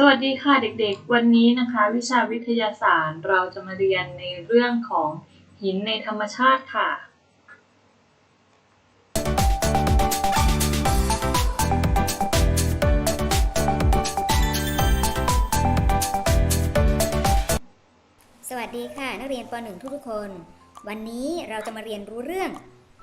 สวัสดีค่ะเด็กๆ วันนี้นะคะ วิชาวิทยาศาสตร์เราจะมาเรียนในเรื่องของหินในธรรมชาติค่ะ สวัสดีค่ะ นักเรียนป .1 ทุกๆคน วันนี้เราจะมาเรียนรู้เรื่อง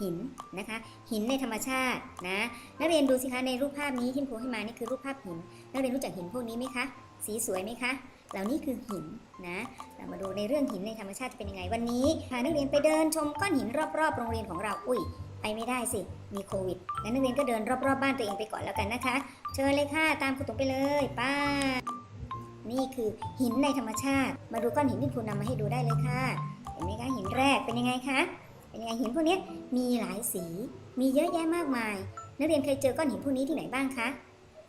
หินนะคะหินในธรรมชาตินะนักเรียนดูสิคะในรูปภาพนี้ที่ครูให้มานี่คือรูปภาพหินนักเรียนรู้จักหินพวกนี้ไหมคะสีสวยไหมคะเหล่านี้คือหินนะเรามาดูในเรื่องหินในธรรมชาติจะเป็นยังไงวันนี้พานักเรียนไปเดินชมก้อนหินรอบๆ โรงเรียนของเราอุ้ยไปไม่ได้สิมีโควิดงั้นนักเรียนก็เดินรอบๆบ้านตัวเองไปก่อนแล้วกันนะคะ เชิญเลยค่ะตามครูตุ๋มไปเลยป้านี่คือหินในธรรมชาติ มาดูก้อนหินที่ครูนำมาให้ดูได้เลยค่ะ เห็นไหมคะหินแรกเป็นยังไงคะ เป็นไงหินพวกนี้มีหลายสี มีเยอะแยะมากมาย นักเรียนเคยเจอก้อนหินพวกนี้ที่ไหนบ้างคะ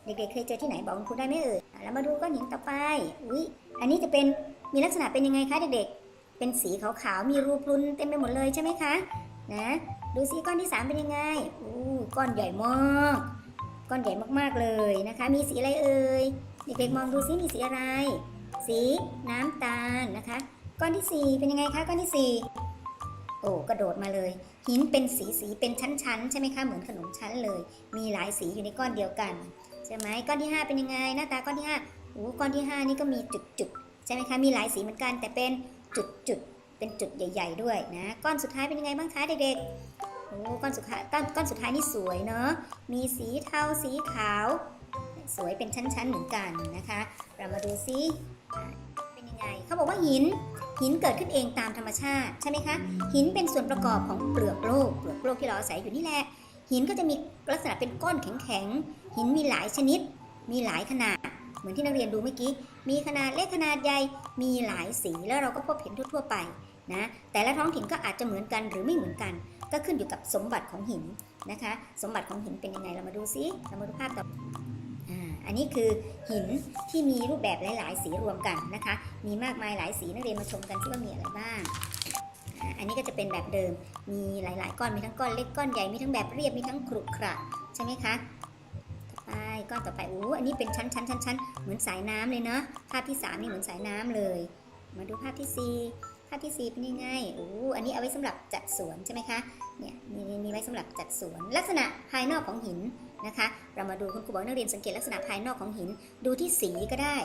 เด็กๆเคยเจอที่ไหนบอกคุณครูได้ไหมเอ่ยแล้วมาดูก้อนหินต่อไป อุ้ยอันนี้จะเป็นมีลักษณะเป็นยังไงคะเด็กๆ เป็นสีขาวๆ มีรูพรุนเต็มไปหมดเลยใช่ไหมคะ นะ ดูซิก้อนที่สามเป็นยังไง อู้ก้อนใหญ่มาก ก้อนใหญ่มากๆเลยนะคะ มีสีอะไรเอ่ย เด็กๆมองดูซิมีสีอะไร สีน้ำตาลนะคะ ก้อนที่สี่เป็นยังไงคะ ก้อนที่สี่ โอ้กระโดดมาเลย หินเป็นสีสีเป็นชั้นๆ ใช่ไหมคะ เหมือนขนมชั้นเลย มีหลายสีอยู่ในก้อนเดียวกันใช่ไหมก้อนที่ห้าเป็นยังไง หน้าตาก้อนที่ห้าโอ้ก้อนที่ห้านี่ก็มีจุดๆใช่ไหมคะมีหลายสีเหมือนกัน แต่เป็นจุดๆเป็นจุดใหญ่ ๆ ด้วยนะก้อนสุดท้ายเป็นยังไงบ้างคะเด็กๆโอ้ก้อนสุดท้ายก้อนก้อนสุดท้ายนี่สวยเนาะมีสีเทาสีขาว สวยเป็นชั้นๆเหมือนกันนะคะ เรามาดูซิเป็นยังไงเขาบอกว่าหิน หินเกิดขึ้นเองตามธรรมชาติใช่ไหมคะหินเป็นส่วนประกอบของเปลือกโลกเปลือกโลกที่เราอาศัยอยู่นี่แหละ หินก็จะมีลักษณะเป็นก้อนแข็งๆหินมีหลายชนิด มีหลายขนาด เหมือนที่นักเรียนดูเมื่อกี้ มีขนาดเล็กขนาดใหญ่มีหลายสีแล้วเราก็พบเห็นทั่วๆไปนะแต่ละท้องถิ่นก็อาจจะเหมือนกันหรือไม่เหมือนกัน ก็ขึ้นอยู่กับสมบัติของหินนะคะ สมบัติของหินเป็นยังไงเรามาดูซิเรามาดูภาพต่อ อันนี้คือหินที่มีรูปแบบหลาย ๆ สีรวมกันนะคะ มีมากมายหลายสีนักเรียนมาชมกันที่ว่ามีอะไรบ้าง อันนี้ก็จะเป็นแบบเดิม มีหลาย ๆ ก้อน มีทั้งก้อนเล็ก ก้อนใหญ่ มีทั้งแบบเรียบ มีทั้งขรุขระใช่ไหมคะ ต่อไปก้อนต่อไปโอ้อันนี้เป็นชั้นชั้นชั้นชั้นเหมือนสายน้ำเลยเนาะ ภาพที่สามนี่เหมือนสายน้ำเลย มาดูภาพที่สี่ภาพที่สี่เป็นยังไงโอ้อันนี้เอาไว้สำหรับจัดสวนใช่ไหมคะ เนี่ยมีมีไว้สำหรับจัดสวน ลักษณะภายนอกของหิน นะคะ เรามาดูคุณครูบอกนักเรียนสังเกตลักษณะภายนอกของหิน ดูที่สีก็ได้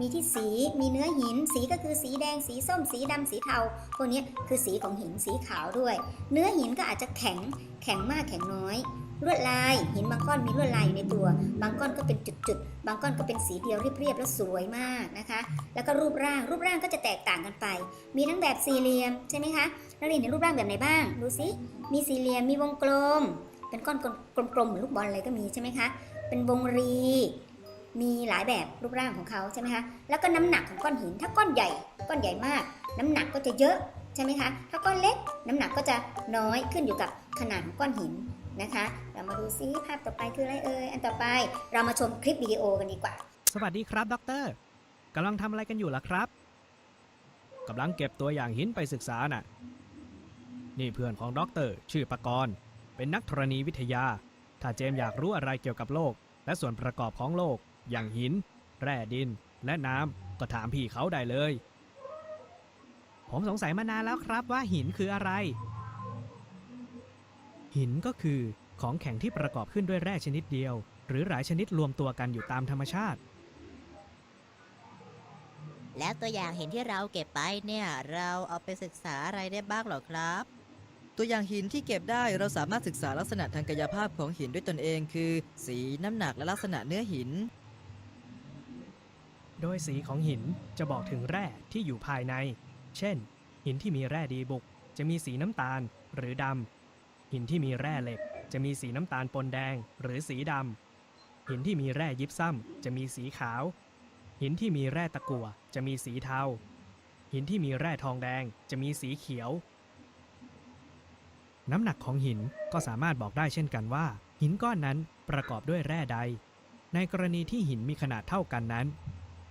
มีที่สี มีเนื้อหิน สีก็คือสีแดง สีส้ม สีดำสีเทา พวกนี้คือสีของหิน สีขาวด้วย เนื้อหินก็อาจจะแข็ง แข็งมาก แข็งน้อย ลวดลาย หินบางก้อนมีลวดลายอยู่ในตัว บางก้อนก็เป็นจุดๆ บางก้อนก็เป็นสีเดียวเรียบๆ แล้วสวยมากนะคะ แล้วก็รูปร่าง รูปร่างก็จะแตกต่างกันไป มีทั้งแบบสี่เหลี่ยมใช่ไหมคะ นักเรียนเห็นรูปร่างแบบไหนบ้าง ดูสิ มีสี่เหลี่ยม มีวงกลม เป็นก้อนกลมๆเหมือนลูกบอลอะไรก็มีใช่ไหมคะ เป็นวงรี มีหลายแบบรูปร่างของเขาใช่ไหมคะ แล้วก็น้ำหนักของก้อนหิน ถ้าก้อนใหญ่ก้อนใหญ่มาก น้ำหนักก็จะเยอะใช่ไหมคะ ถ้าก้อนเล็กน้ำหนักก็จะน้อยขึ้นอยู่กับขนาดของก้อนหินนะคะ เรามาดูซิภาพต่อไปคืออะไรเอ่ย อันต่อไปเรามาชมคลิปวิดีโอกันดีกว่า สวัสดีครับด็อกเตอร์กำลังทำอะไรกันอยู่ล่ะครับกำลังเก็บตัวอย่างหินไปศึกษาน่ะ นี่เพื่อนของด็อกเตอร์ชื่อปกรณ์ เป็นนักธรณีวิทยา ถ้าเจมอยากรู้อะไรเกี่ยวกับโลก และส่วนประกอบของโลก อย่างหิน แร่ดิน และน้ำก็ถามพี่เขาได้เลย ผมสงสัยมานานแล้วครับว่าหินคืออะไร หินก็คือของแข็งที่ประกอบขึ้นด้วยแร่ชนิดเดียว หรือหลายชนิดรวมตัวกันอยู่ตามธรรมชาติ แล้วตัวอย่างเห็นที่เราเก็บไปเนี่ย เราเอาไปศึกษาอะไรได้บ้างเหรอครับ ตัวอย่างหินที่เก็บได้เราสามารถศึกษาลักษณะทางกายภาพของหินด้วยตนเอง คือ สีน้ำหนักและลักษณะเนื้อหิน โดยสีของหินจะบอกถึงแร่ที่อยู่ภายใน เช่น หินที่มีแร่ดีบุก จะมีสีน้ำตาลหรือดำหินที่มีแร่เหล็ก จะมีสีน้ำตาลปนแดง หรือสีดำหินที่มีแร่ยิปซัมจะมีสีขาว หินที่มีแร่ตะกั่วจะมีสีเทาหินที่มีแร่ทองแดงจะมีสีเขียว น้ำหนักของหินก็สามารถบอกได้เช่นกันว่า หินก้อนนั้นประกอบด้วยแร่ใด ในกรณีที่หินมีขนาดเท่ากันนั้น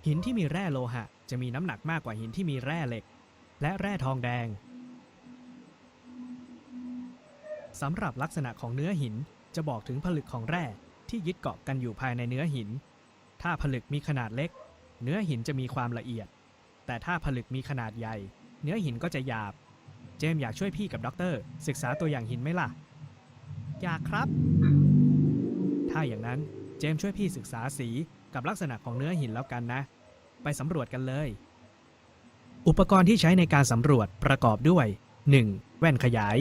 หินที่มีแร่โลหะ จะมีน้ำหนักมากกว่าหินที่มีแร่เหล็ก และแร่ทองแดงสำหรับลักษณะของเนื้อหินจะบอกถึงผลึกของแร่ที่ยึดเกาะกันอยู่ภายในเนื้อหิน ถ้าผลึกมีขนาดเล็ก เนื้อหินจะมีความละเอียด แต่ถ้าผลึกมีขนาดใหญ่ เนื้อหินก็จะหยาบ เจมอยากช่วยพี่กับด็อกเตอร์ ศึกษาตัวอย่างหินไหมล่ะ อยากครับ ถ้าอย่างนั้นเจมช่วยพี่ศึกษาสีกับลักษณะของเนื้อหินแล้วกันนะ ไปสำรวจกันเลย อุปกรณ์ที่ใช้ในการสำรวจประกอบด้วย 1. แว่นขยาย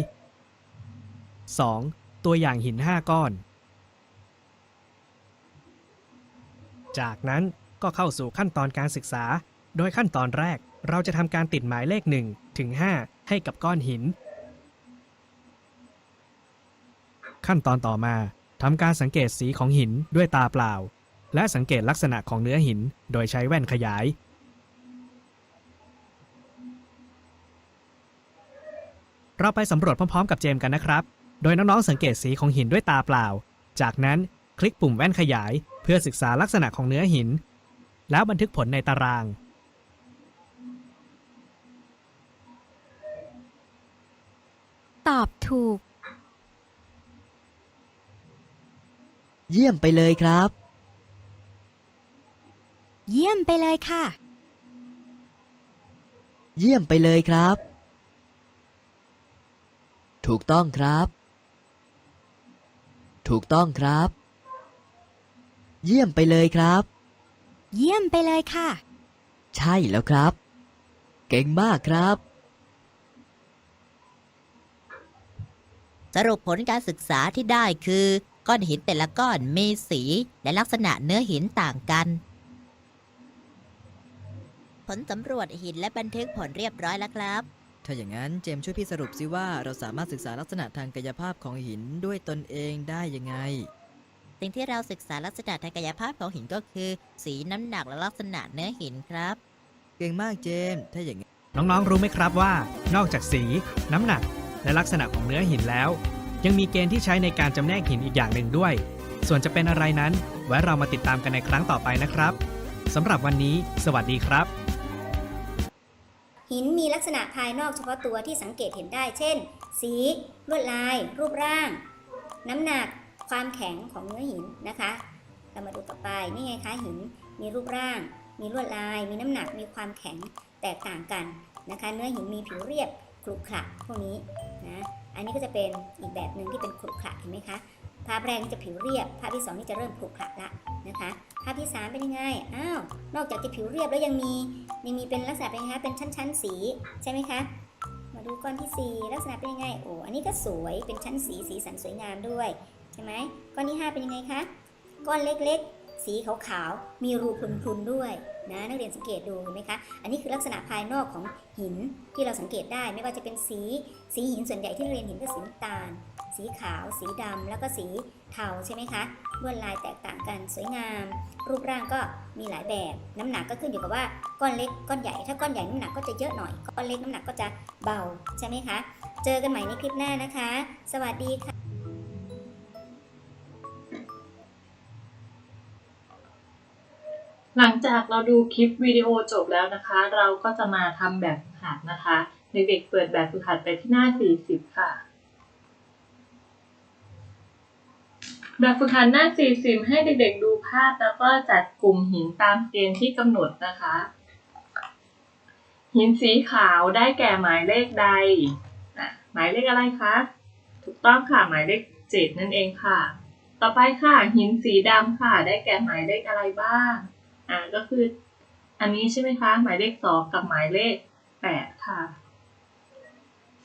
2. ตัวอย่างหิน 5 ก้อน จากนั้นก็เข้าสู่ขั้นตอนการศึกษา โดยขั้นตอนแรก เราจะทำการติดหมายเลข1ถึง5ให้กับก้อนหิน ขั้นตอนต่อมาทำการสังเกตสีของหินด้วยตาเปล่า และสังเกตลักษณะของเนื้อหินโดยใช้แว่นขยาย เราไปสำรวจพร้อมๆ กับเจมส์กันนะครับ โดยน้องๆสังเกตสีของหินด้วยตาเปล่า จากนั้นคลิกปุ่มแว่นขยาย เพื่อศึกษาลักษณะของเนื้อหิน แล้วบันทึกผลในตาราง ตอบถูก เยี่ยมไปเลยครับ เยี่ยมไปเลยค่ะ เยี่ยมไปเลยครับ ถูกต้องครับ ถูกต้องครับ เยี่ยมไปเลยครับ เยี่ยมไปเลยค่ะ ใช่แล้วครับ เก่งมากครับ สรุปผลการศึกษาที่ได้คือ ก้อนหินแต่ละก้อนมีสีและลักษณะเนื้อหินต่างกัน ผลสำรวจหินและบันทึกผลเรียบร้อยแล้วครับ ถ้าอย่างนั้นเจมส์ช่วยพี่สรุปสิว่าเราสามารถศึกษาลักษณะทางกายภาพของหินด้วยตนเองได้ยังไง สิ่งที่เราศึกษาลักษณะทางกายภาพของหินก็คือ สีน้ำหนักและลักษณะเนื้อหินครับ เก่งมากเจมส์ถ้าอย่างนั้น น้องๆ รู้ไหมครับว่า นอกจากสี น้ำหนัก และลักษณะของเนื้อหินแล้ว ยังมีเกณฑ์ที่ใช้ในการจำแนกหินอีกอย่างหนึ่งด้วย ส่วนจะเป็นอะไรนั้น ไว้เรามาติดตามกันในครั้งต่อไปนะครับสำหรับวันนี้ สวัสดีครับ หินมีลักษณะภายนอกเฉพาะตัวที่สังเกตเห็นได้ เช่น สีลวดลาย รูปร่าง น้ำหนัก ความแข็งของเนื้อหินนะคะ เรามาดูต่อไปนี่ไงคะหินมีรูปร่าง มีลวดลาย มีน้ำหนักมีความแข็งแตกต่างกันนะคะ เนื้อหินมีผิวเรียบขรุขระพวกนี้ นะอันนี้ก็จะเป็นอีกแบบหนึ่งที่เป็นขรุขระเห็นไหมคะภาพแรกนี่จะผิวเรียบ ภาพที่สองนี่จะเริ่มขรุขระละนะคะ ภาพที่สามเป็นยังไงอ้าวนอกจากจะผิวเรียบแล้วยังมียังมีเป็นลักษณะเป็นยังไงคะเป็นชั้นๆสีใช่ไหมคะมาดูก้อนที่ 4 ลักษณะเป็นยังไงโอ้อันนี้ก็สวยเป็นชั้นสีสีสันสวยงามด้วยใช่ไหมก้อนที่ 5 เป็นยังไงคะก้อนเล็ก สีขาวๆ มีรูพรุนๆด้วยนะนักเรียนสังเกตดูเห็นไหมคะ อันนี้คือลักษณะภายนอกของหินที่เราสังเกตได้ไม่ว่าจะเป็นสีสีหินส่วนใหญ่ที่เรียนเห็นก็สีน้ำตาล สีขาว สีดำแล้วก็สีเทาใช่ไหมคะลวดลายแตกต่างกันสวยงาม รูปร่างก็มีหลายแบบ น้ำหนักก็ขึ้นอยู่กับว่าก้อนเล็กก้อนใหญ่ถ้าก้อนใหญ่น้ำหนักก็จะเยอะหน่อยก้อนเล็กน้ำหนักก็จะเบาใช่ไหมคะ เจอกันใหม่ในคลิปหน้านะคะ สวัสดีค่ะ หลังจากเราดูคลิปวิดีโอจบแล้วนะคะ เราก็จะมาทำแบบฝึกหัดนะคะ เด็กๆเปิดแบบฝึกหัดไปที่หน้า 40 ค่ะ แบบฝึกหัดหน้า 40 ให้เด็กๆดูภาพแล้วก็จัดกลุ่มหินตามเกณฑ์ที่กำหนดนะคะ หินสีขาวได้แก่หมายเลขใดอะหมายเลขอะไรคะ ถูกต้องค่ะหมายเลขเจ็ดนั่นเองค่ะ ต่อไปค่ะหินสีดำค่ะ ได้แก่หมายเลขอะไรบ้าง อ่าก็คืออันนี้ใช่ไหมคะ หมายเลขสองกับหมายเลขแปดค่ะ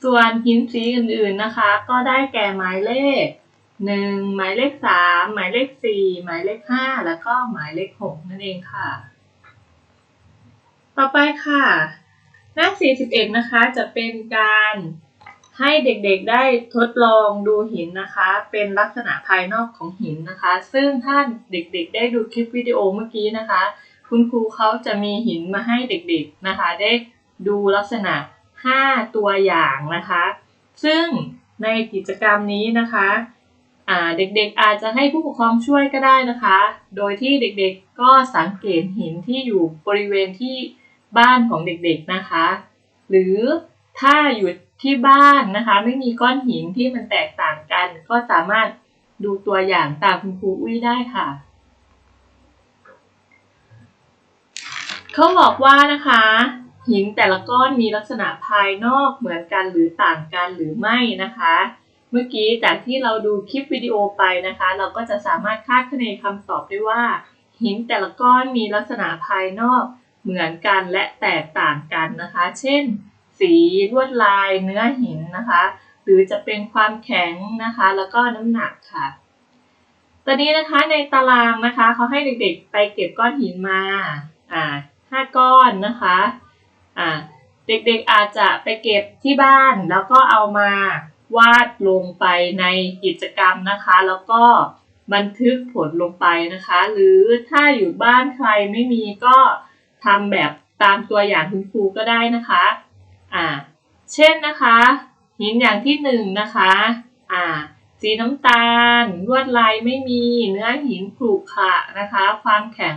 ส่วนหินสีอื่นๆนะคะ ก็ได้แก่หมายเลขหนึ่งหมายเลขสามหมายเลขสี่หมายเลขห้าแล้วก็หมายเลขหกนั่นเองค่ะ ต่อไปค่ะ หน้า 41 นะคะจะเป็นการ ให้เด็กๆได้ทดลองดูหินนะคะ เป็นลักษณะภายนอกของหินนะคะ ซึ่งถ้าเด็กๆ ได้ดูคลิปวิดีโอเมื่อกี้นะคะ คุณครูเขาจะมีหินมาให้เด็กๆนะคะ ได้ดูลักษณะ 5 ตัวอย่างนะคะ ซึ่งในกิจกรรมนี้นะคะเด็กๆอาจจะให้ผู้ปกครองช่วยก็ได้นะคะ โดยที่เด็กๆก็สังเกตหินที่อยู่บริเวณที่บ้านของเด็กๆนะคะ หรือถ้าอยู่ ที่บ้านนะคะ ไม่มีก้อนหินที่มันแตกต่างกัน ก็สามารถดูตัวอย่างตามคุณครูอุ้ยได้ค่ะ เขาบอกว่านะคะ หินแต่ละก้อนมีลักษณะภายนอกเหมือนกันหรือต่างกันหรือไม่นะคะ เมื่อกี้จากที่เราดูคลิปวิดีโอไปนะคะ เราก็จะสามารถคาดคะเนคำตอบได้ว่า หินแต่ละก้อนมีลักษณะภายนอกเหมือนกันและแตกต่างกันนะคะ เช่น สีลวดลายเนื้อหินนะคะ หรือจะเป็นความแข็งนะคะ แล้วก็น้ำหนักค่ะ ตอนนี้นะคะในตารางนะคะเขาให้เด็กๆไปเก็บก้อนหินมาอ่าห้าก้อนนะคะอ่าเด็กๆอาจจะไปเก็บที่บ้านแล้วก็เอามาวาดลงไปในกิจกรรมนะคะ แล้วก็บันทึกผลลงไปนะคะ หรือถ้าอยู่บ้านใครไม่มีก็ทำแบบตามตัวอย่างคุณครูก็ได้นะคะ อ่า เช่นนะคะ หินอย่างที่หนึ่งนะคะ อ่า สีน้ำตาลลวดลายไม่มีเนื้อหินขรุขระนะคะ ความแข็ง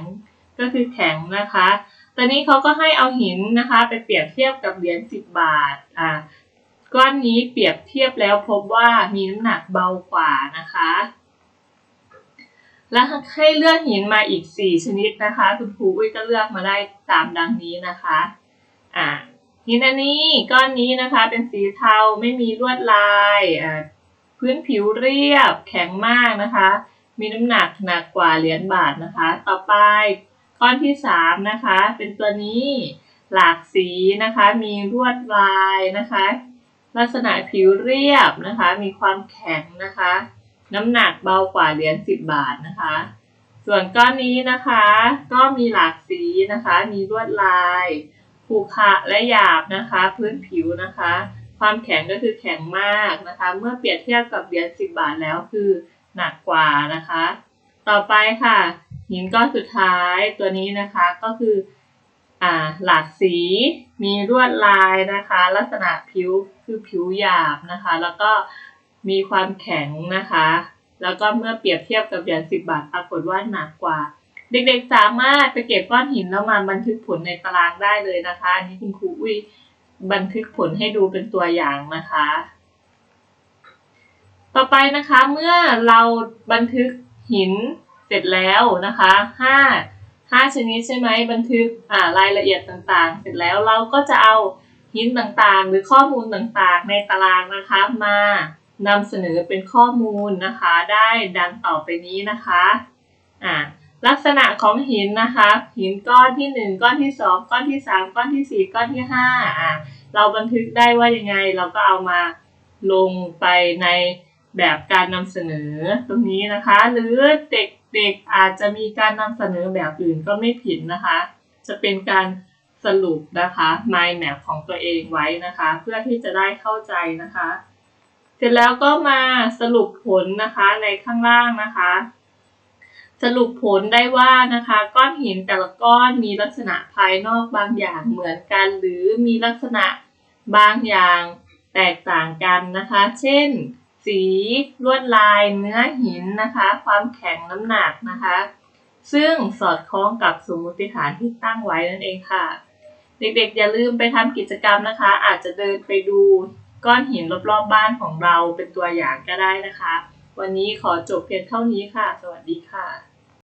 ก็คือแข็งนะคะ ตอนนี้เขาก็ให้เอาหินนะคะ ไปเปรียบเทียบกับเหรียญ10 บาท อ่า ก้อนนี้เปรียบเทียบแล้วพบว่ามีน้ำหนักเบากว่านะคะ และให้เลือกหินมาอีก 4 ชนิดนะคะ คุณครูอุ้ยก็เลือกมาได้ตามดังนี้นะคะ อ่า หินอันนี้ก้อนนี้นะคะเป็นสีเทาไม่มีลวดลายพื้นผิวเรียบแข็งมากนะคะ มีน้ำหนักหนักกว่าเหรียญบาทนะคะ ต่อไปก้อนที่สามนะคะเป็นตัวนี้หลากสีนะคะมีลวดลายนะคะ ลักษณะผิวเรียบนะคะ มีความแข็งนะคะ น้ำหนักเบากว่าเหรียญสิบบาทนะคะ ส่วนก้อนนี้นะคะ ก็มีหลากสีนะคะ มีลวดลาย ขรุขระและหยาบนะคะ พื้นผิวนะคะ ความแข็งก็คือแข็งมากนะคะ เมื่อเปรียบเทียบกับเหรียญ10 บาทแล้วคือหนักกว่านะคะ ต่อไปค่ะ หินก้อนสุดท้ายตัวนี้นะคะก็คืออ่าหลากสีมีลวดลายนะคะ ลักษณะผิวคือผิวหยาบนะคะ แล้วก็มีความแข็งนะคะ แล้วก็เมื่อเปรียบเทียบกับเหรียญ10 บาทปรากฏว่าหนักกว่า เด็กๆสามารถไปเก็บก้อนหินแล้วมาบันทึกผลในตารางได้เลยนะคะอันนี้คุณครูอุ้ยบันทึกผลให้ดูเป็นตัวอย่างนะคะ ต่อไปนะคะเมื่อเราบันทึกหินเสร็จแล้วนะคะห้าห้าชนิดใช่ไหมบันทึกอ่ารายละเอียดต่างๆ เสร็จแล้วเราก็จะเอาหินต่างๆ หรือข้อมูลต่างๆ ในตารางนะคะมานำเสนอเป็นข้อมูลนะคะ ได้ดังต่อไปนี้นะคะอ่า ลักษณะของหินนะคะ หินก้อนที่หนึ่งก้อนที่สองก้อนที่สามก้อนที่สี่ก้อนที่ห้าอ่าเราบันทึกได้ว่ายังไง เราก็เอามาลงไปในแบบการนำเสนอตรงนี้นะคะ หรือเด็กๆอาจจะมีการนำเสนอแบบอื่นก็ไม่ผิดนะคะ จะเป็นการสรุปนะคะ mind map ของตัวเองไว้นะคะ เพื่อที่จะได้เข้าใจนะคะ เสร็จแล้วก็มาสรุปผลนะคะในข้างล่างนะคะ สรุปผลได้ว่านะคะก้อนหินแต่ละก้อนมีลักษณะภายนอกบางอย่างเหมือนกัน หรือมีลักษณะบางอย่างแตกต่างกันนะคะ เช่น สีลวดลายเนื้อหินนะคะ ความแข็งน้ำหนักนะคะ ซึ่งสอดคล้องกับสมมติฐานที่ตั้งไว้นั่นเองค่ะ เด็กๆ อย่าลืมไปทำกิจกรรมนะคะ อาจจะเดินไปดูก้อนหินรอบๆ บ้านของเราเป็นตัวอย่างก็ได้นะคะ วันนี้ขอจบเพียงเท่านี้ค่ะ สวัสดีค่ะ